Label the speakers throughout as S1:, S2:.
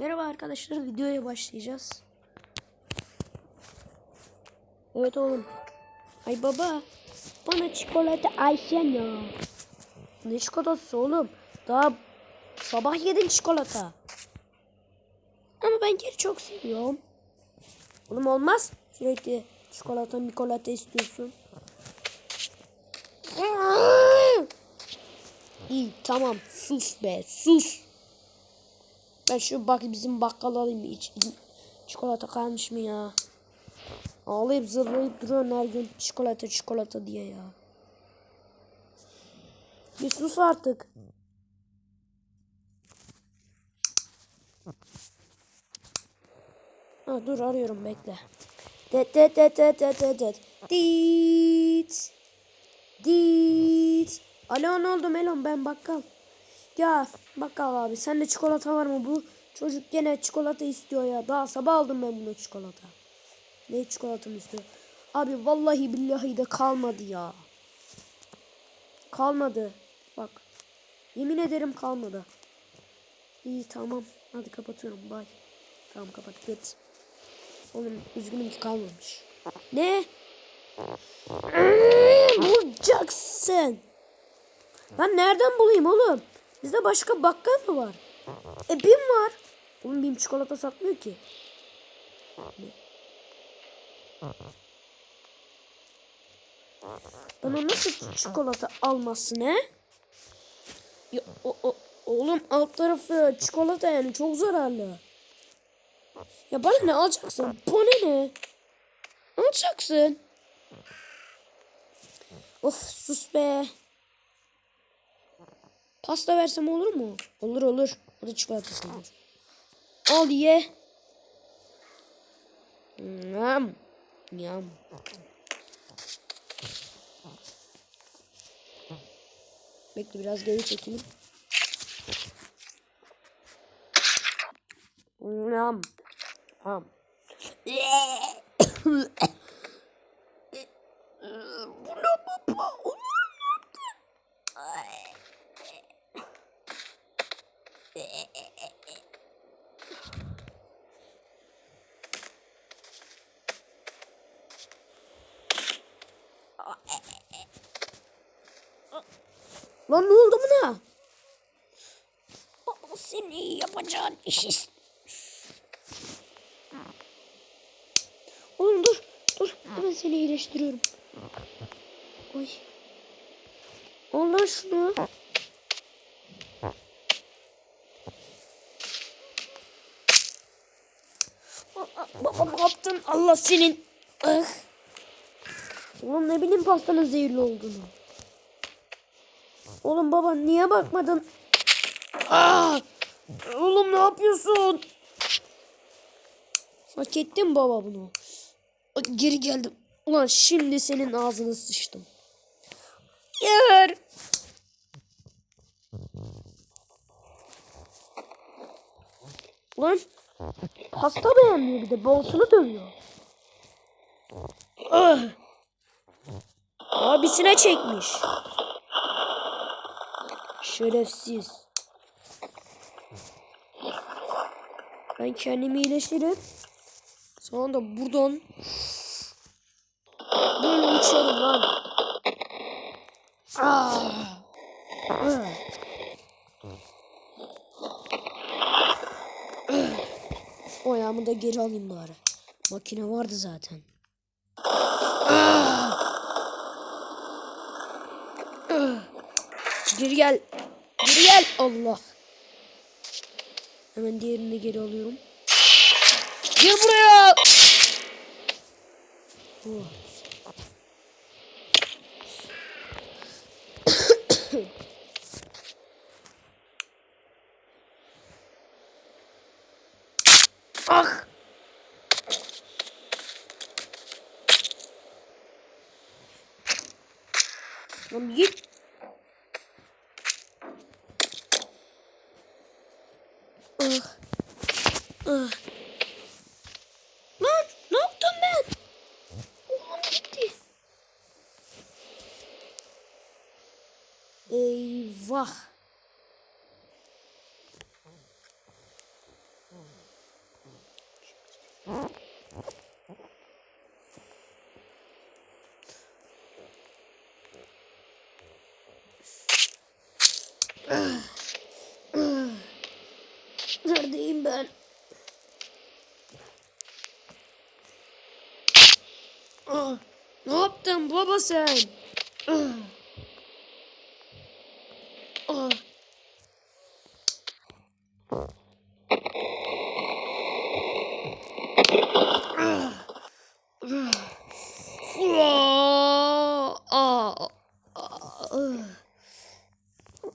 S1: Merhaba arkadaşlar videoya başlayacağız. Evet oğlum. Ay baba bana çikolata Ayşen ya. Ne çikolatası oğlum? Daha sabah yedin çikolata. Ama ben geri çok seviyorum. Oğlum olmaz. Sürekli çikolata mikolata istiyorsun. İyi tamam sus be sus. Ben şu bak bizim bakkal alayım hiç çikolata kalmış mı ya? Ağlayıp zırlayıp duruyorsun her gün çikolata çikolata diye ya. Bir sus artık. Ha, dur arıyorum bekle. Det det det det det det det. Dit. Dit. Alo ne oldu Melon ben bakkal. Ya bakkal abi sende çikolata var mı bu? Çocuk gene çikolata istiyor ya. Daha sabah aldım ben bunu çikolata. Ne çikolatamı istiyor? Abi vallahi billahi de kalmadı ya. Kalmadı. Bak. Yemin ederim kalmadı. İyi tamam. Hadi kapatıyorum. Bye. Tamam kapat. Git. Oğlum üzgünüm ki kalmamış. Ne? Bulacaksın. Ben nereden bulayım oğlum? Bizde başka bakkal mı var? E Bim var. Oğlum Bim çikolata satmıyor ki. Ne? Bana nasıl çikolata almasın he? Ya, o, o, oğlum alt tarafı çikolata yani çok zararlı. Ya bana ne alacaksın? Bu ne ne? Alacaksın. Of sus be. Pasta versem olur mu? Olur olur. O da çikolata sayılır. Al ye. Yam. Yam. Bekle biraz geri çekeyim. Yam. Yam. Bu ne baba? Onu ne yaptın? Lan ne oldu buna? Baba seni yapacağın iş ist- Oğlum dur. Dur. Hemen seni iyileştiriyorum. Oy. Al lan şunu. Baba yaptın? Allah senin. Ah. Oğlum ne bileyim pastanın zehirli olduğunu. Oğlum baba niye bakmadın? Aa! Oğlum ne yapıyorsun? Hak ettin baba bunu. Geri geldim. Ulan şimdi senin ağzını sıçtım. Yer. Ulan pasta beğenmiyor bir de bolsunu dövüyor. Ah! Abisine çekmiş. Şerefsiz. Ben kendimi iyileştirip sonra da buradan böyle uçarım lan. Ah. Ah. O ayağımı da geri alayım bari. Makine vardı zaten. Ah. Ah. Geri gel. Geri gel. Allah. Hemen diğerini geri alıyorum. Gel buraya. Oh. ah. Lan git. Ah. Ah. Lan ne yaptım ben? Oğlum gitti. Eyvah. Neredeyim ben? Ah, ne yaptın baba sen? Ah. Ah. Ah. Ah.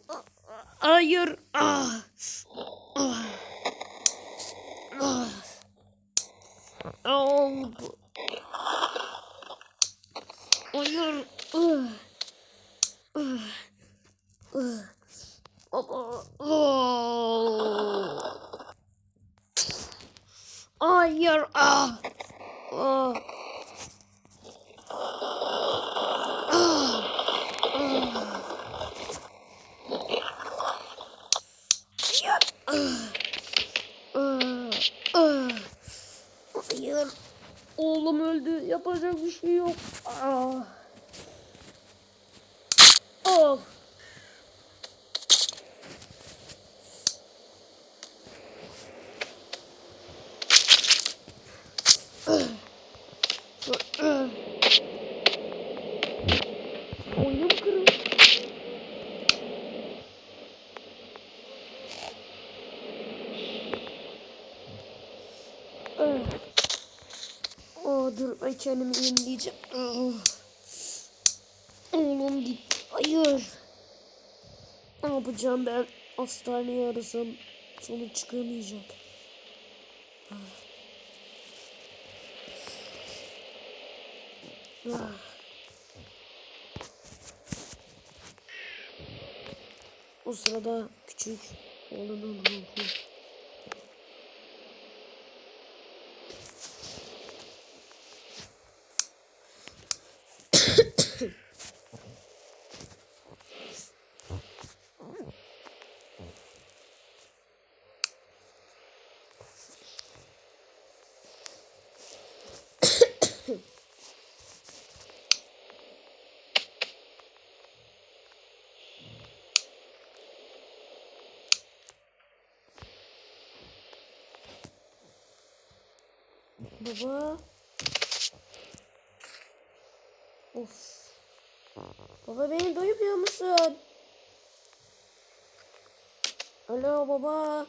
S1: Ah. Hayır. Ah. Ah. Ah. Oh. Hayır. Ah. Ah. Ah. Baba. Oh. Hayır. Ah. Ah. Hayır. Ah. Ah. Ah. Hayır. Oğlum öldü. Yapacak bir şey yok. Ah. Of. Oyunu mu kırıldı? Oh, dur ben kendimi yenileyeceğim. Ah. Oğlum git. Hayır. Ne yapacağım ben? Hastaneye arasam sonuç çıkamayacak. Ah. O sırada küçük oğlunun ruhu. Baba. Of. Baba beni duymuyor musun? Alo baba.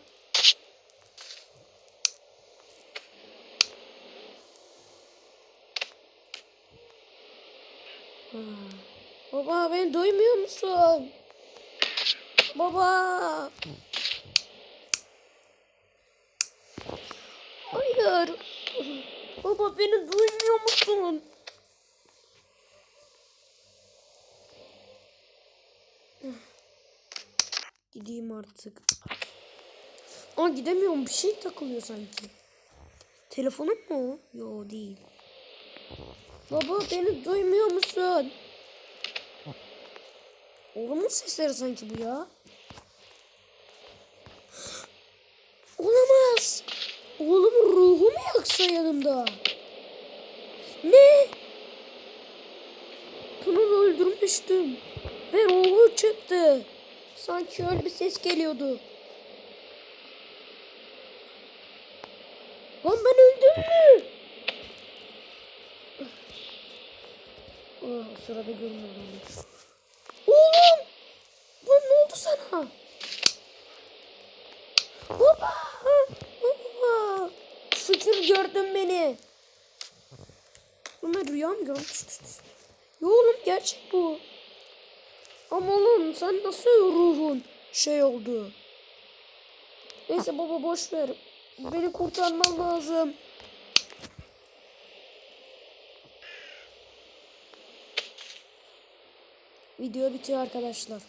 S1: Baba beni duymuyor musun? Baba. Hayır. Baba beni duymuyor musun? Gideyim artık. Aa gidemiyorum. Bir şey takılıyor sanki. Telefonum mu? Yo değil. Baba beni duymuyor musun? Oğlumun sesleri sanki bu ya. Olamaz. Oğlumun ruhu mu yaksa yanımda? Ne? Bunu öldürmüştüm. Ve ruhu çıktı. Sanki öyle bir ses geliyordu. Lan ben öldüm mü? Oh, sırada görmüyorum. Oğlum! Lan ne oldu sana? Baba! Şükür gördün beni. Ama rüya mı görmüştün? Yo oğlum gerçek bu. Ama oğlum sen nasıl ruhun şey oldu? Neyse baba boş ver. Beni kurtarman lazım. Video bitiyor arkadaşlar.